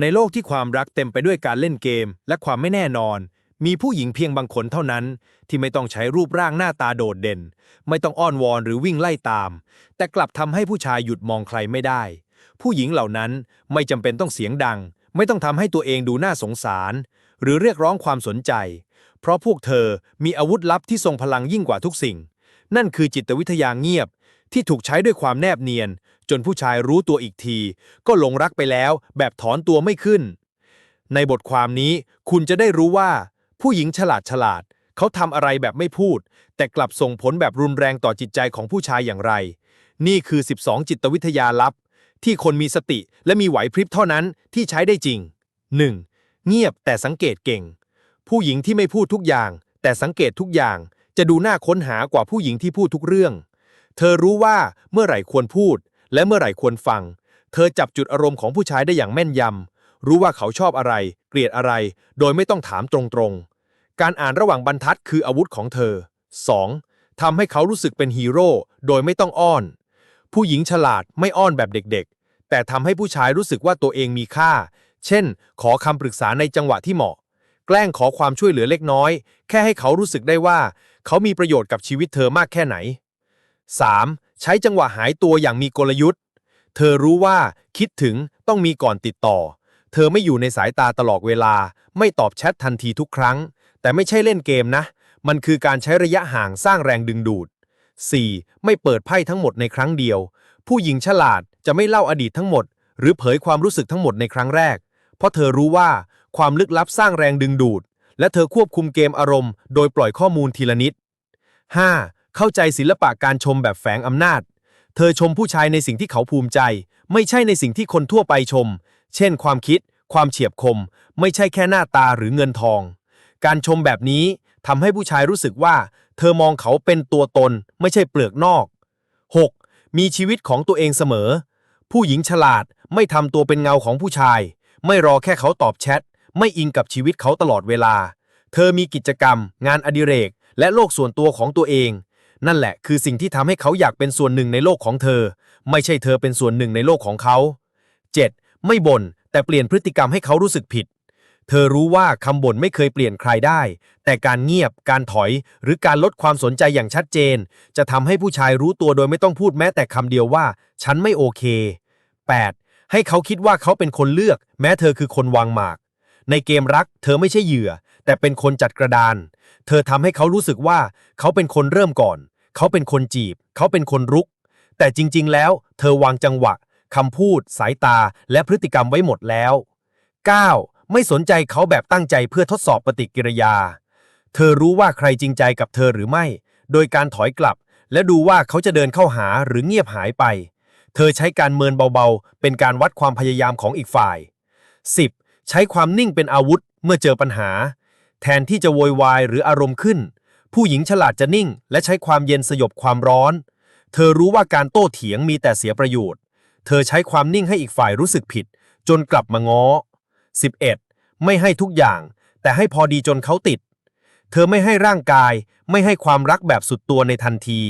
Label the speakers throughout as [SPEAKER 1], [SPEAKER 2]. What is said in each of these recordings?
[SPEAKER 1] ในโลกที่ความรักเต็มไปด้วยการเล่นเกม และความไม่แน่นอน มีผู้หญิงเพียงบางคนเท่านั้น ที่ไม่ต้องใช้รูปร่างหน้าตาโดดเด่น ไม่ต้องอ้อนวอนหรือวิ่งไล่ตาม แต่กลับทำให้ผู้ชายหยุดมองใครไม่ได้ ผู้หญิงเหล่านั้นไม่จำเป็นต้องเสียงดัง ไม่ต้องทำให้ตัวเองดูน่าสงสาร หรือเรียกร้องความสนใจ เพราะพวกเธอมีอาวุธลับที่ทรงพลังยิ่งกว่าทุกสิ่ง นั่นคือจิตวิทยาเงียบ ที่ถูกใช้ด้วยความแนบเนียน จนผู้ชายรู้ตัวอีกที ก็หลงรักไปแล้ว แบบถอนตัวไม่ขึ้น ในบทความนี้คุณจะได้รู้ว่า ผู้หญิงฉลาดฉลาด เขาทำอะไรแบบไม่พูด แต่กลับส่งผลแบบรุนแรงต่อจิตใจของผู้ชายอย่างไร นี่คือ 12 จิตวิทยาลับ ที่คนมีสติและมีไหวพริบเท่านั้นที่ใช้ได้จริง 1. เงียบแต่สังเกตเก่ง ผู้หญิงที่ไม่พูดทุกอย่าง แต่สังเกตทุกอย่างจะดูน่าค้นหากว่าผู้หญิงที่พูดทุกเรื่อง เธอรู้ว่าเมื่อไหร่ควรพูด และเมื่อไหร่ควรฟัง เธอจับจุดอารมณ์ของผู้ชายได้อย่างแม่นยำ รู้ว่าเขาชอบอะไร เกลียดอะไร โดยไม่ต้องถามตรงๆ การอ่านระหว่างบรรทัดคืออาวุธของเธอ 2. ทำให้เขารู้สึกเป็นฮีโร่โดยไม่ต้องอ้อน ผู้หญิงฉลาดไม่อ้อนแบบเด็กๆ แต่ทำให้ผู้ชายรู้สึกว่าตัวเองมีค่า เช่น ขอคำปรึกษาในจังหวะที่เหมาะ แกล้งขอความช่วยเหลือเล็กน้อย แค่ให้เขารู้สึกได้ว่า เขามีประโยชน์กับชีวิตเธอมากแค่ไหน 3. ใช้จังหวะหายตัวอย่างมีกลยุทธ์ เธอรู้ว่าคิดถึงต้องมีก่อนติดต่อ เธอไม่อยู่ในสายตาตลอดเวลา ไม่ตอบแชททันทีทุกครั้ง แต่ไม่ใช่เล่นเกมนะ มันคือการใช้ระยะห่างสร้างแรงดึงดูด 4. ไม่เปิดไพ่ทั้งหมดในครั้งเดียว ผู้หญิงฉลาดจะไม่เล่าอดีตทั้งหมด หรือเผยความรู้สึกทั้งหมดในครั้งแรก เพราะเธอรู้ว่าความลึกลับสร้างแรงดึงดูด และเธอควบคุมเกมอารมณ์ โดยปล่อยข้อมูลทีละนิด 5. เข้าใจศิลปะการชมแบบแฝงอำนาจ เธอชมผู้ชายในสิ่งที่เขาภูมิใจ ไม่ใช่ในสิ่งที่คนทั่วไปชม เช่น ความคิด ความเฉียบคม ไม่ใช่แค่หน้าตาหรือเงินทอง การชมแบบนี้ทำให้ผู้ชายรู้สึกว่า เธอมองเขาเป็นตัวตน ไม่ใช่เปลือกนอก 6. มีชีวิตของตัวเองเสมอ ผู้หญิงฉลาดไม่ทำตัวเป็นเงาของผู้ชาย ไม่รอแค่เขาตอบแชท ไม่อิงกับชีวิตเขาตลอดเวลา เธอมีกิจกรรม งานอดิเรก และโลกส่วนตัวของตัวเอง นั่นแหละคือสิ่งที่ทำให้เขาอยากเป็นส่วนหนึ่งในโลกของเธอ ไม่ใช่เธอเป็นส่วนหนึ่งในโลกของเขา 7. ไม่บ่นแต่เปลี่ยนพฤติกรรมให้เขารู้สึกผิด เธอรู้ว่าคำบ่นไม่เคยเปลี่ยนใครได้ แต่การเงียบ การถอย หรือการลดความสนใจอย่างชัดเจน จะทำให้ผู้ชายรู้ตัวโดยไม่ต้องพูดแม้แต่คำเดียวว่า ฉันไม่โอเค 8. ให้เขาคิดว่าเขาเป็นคนเลือก แม้เธอคือคนวางหมาก ในเกมรัก เธอไม่ใช่เหยื่อ แต่เป็นคนจัดกระดาน เธอทำให้เขารู้สึกว่า เขาเป็นคนเริ่มก่อน เขาเป็นคนจีบ เขาเป็นคนรุก แต่จริง ๆ แล้ว เธอวางจังหวะคำพูด สายตา และพฤติกรรมไว้หมดแล้ว 9. ไม่สนใจเขาแบบตั้งใจเพื่อทดสอบปฏิกิริยา เธอรู้ว่าใครจริงใจกับเธอหรือไม่ โดยการถอยกลับ และดูว่าเขาจะเดินเข้าหาหรือเงียบหายไป เธอใช้การเมินเบาๆ เป็นการวัดความพยายามของอีกฝ่าย 10. ใช้ความนิ่งเป็นอาวุธเมื่อเจอปัญหา แทนที่จะโวยวายหรืออารมณ์ขึ้น ผู้หญิงฉลาดจะนิ่ง และใช้ความเย็นสยบความร้อน เธอรู้ว่าการโต้เถียงมีแต่เสียประโยชน์ เธอใช้ความนิ่งให้อีกฝ่ายรู้สึกผิด จนกลับมาง้อ 11. ไม่ให้ทุกอย่าง แต่ให้พอดีจนเขาติด เธอไม่ให้ร่างกาย ไม่ให้ความรักแบบสุดตัวในทันที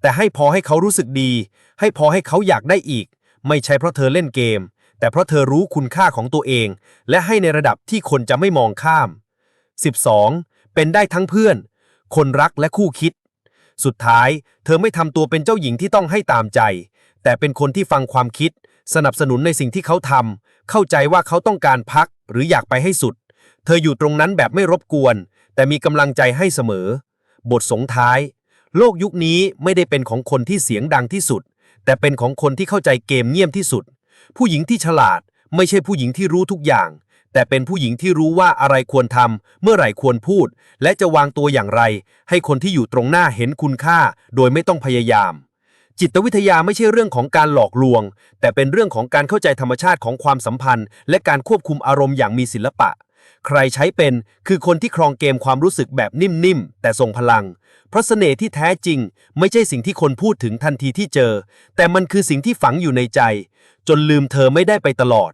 [SPEAKER 1] แต่ให้พอให้เขารู้สึกดี ให้พอให้เขาอยากได้อีก ไม่ใช่เพราะเธอเล่นเกม แต่เพราะเธอรู้คุณค่าของตัวเอง และให้ในระดับที่คนจะไม่มองข้าม 12. เป็นได้ทั้งเพื่อน คนรักและคู่คิด สุดท้าย เธอไม่ทำตัวเป็นเจ้าหญิงที่ต้องให้ตามใจ แต่เป็นคนที่ฟังความคิด สนับสนุนในสิ่งที่เขาทำเข้าใจว่าเขาต้องการพักหรืออยากไปให้สุด เธออยู่ตรงนั้นแบบไม่รบกวน แต่มีกำลังใจให้เสมอ บทสงท้าย โลกยุคนี้ไม่ได้เป็นของคนที่เสียงดังที่สุด แต่เป็นของคนที่เข้าใจเกมเงียบที่สุด ผู้หญิงที่ฉลาด ไม่ใช่ผู้หญิงที่รู้ทุกอย่าง แต่เป็นผู้หญิงที่รู้ว่าอะไรควรทำ เมื่อไหร่ควรพูด และจะวางตัวอย่างไร ให้คนที่อยู่ตรงหน้าเห็นคุณค่า โดยไม่ต้องพยายาม จิตวิทยาไม่ใช่เรื่องของการหลอกลวง แต่เป็นเรื่องของการเข้าใจธรรมชาติของความสัมพันธ์ และการควบคุมอารมณ์อย่างมีศิลปะ ใครใช้เป็นคือคนที่ครองเกมความรู้สึกแบบนิ่มๆแต่ทรงพลัง เพราะเสน่ห์ที่แท้จริง ไม่ใช่สิ่งที่คนพูดถึงทันทีที่เจอ แต่มันคือสิ่งที่ฝังอยู่ในใจ จนลืมเธอไม่ได้ไปตลอด